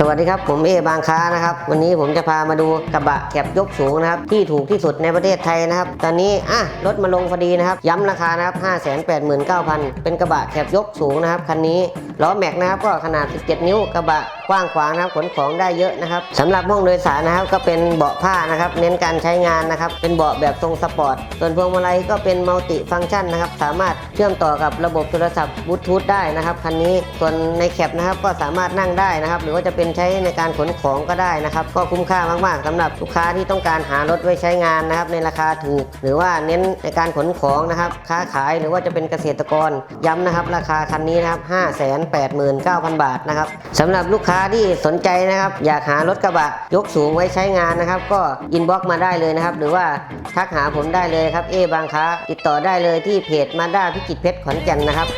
สวัสดีครับผมเอบางค้านะครับ วันนี้ผมจะพามาดูกระบะแคบยกสูงนะครับ ที่ถูกที่สุดในประเทศไทยนะครับ ตอนนี้อะรถมาลงพอดีนะครับ ย้ำราคานะครับ589,000 เป็นกระบะแคบยกสูงนะครับคันนี้ ล้อแม็กนะครับก็ขนาด 17 นิ้วกระบะกว้างขวางนะครับขนของได้เยอะนะครับสำหรับห้องโดยสารนะครับก็เป็นเบาะผ้านะครับ เน้นการใช้งานนะครับ เป็นเบาะแบบทรงสปอร์ตส่วนพวงมาลัยก็เป็นมัลติฟังก์ชันนะครับ สามารถเชื่อมต่อกับระบบโทรศัพท์บลูทูธได้นะครับคันนี้ส่วนในแคปนะครับก็สามารถนั่งได้นะครับ หรือว่าจะเป็นใช้ในการขนของก็ได้นะครับ ก็คุ้มค่ามากๆสำหรับลูกค้าที่ต้องการหารถไว้ใช้งานนะครับ ในราคาถูก หรือว่าเน้นในการขนของนะครับ ค้าขายหรือว่าจะเป็นเกษตรกรย้ำนะครับ ราคาคันนี้นะครับ589,000 บาทนะครับสำหรับลูกค้าที่สนใจนะครับ อยากหารถกระบะยกสูงไว้ใช้งานนะครับ ก็อินบ็อกมาได้เลยนะครับ หรือว่าทักหาผมได้เลยครับเอบางค้าติดต่อได้เลยที่เพจมาด้าพิจิตรเพชรขอนแก่นนะครับ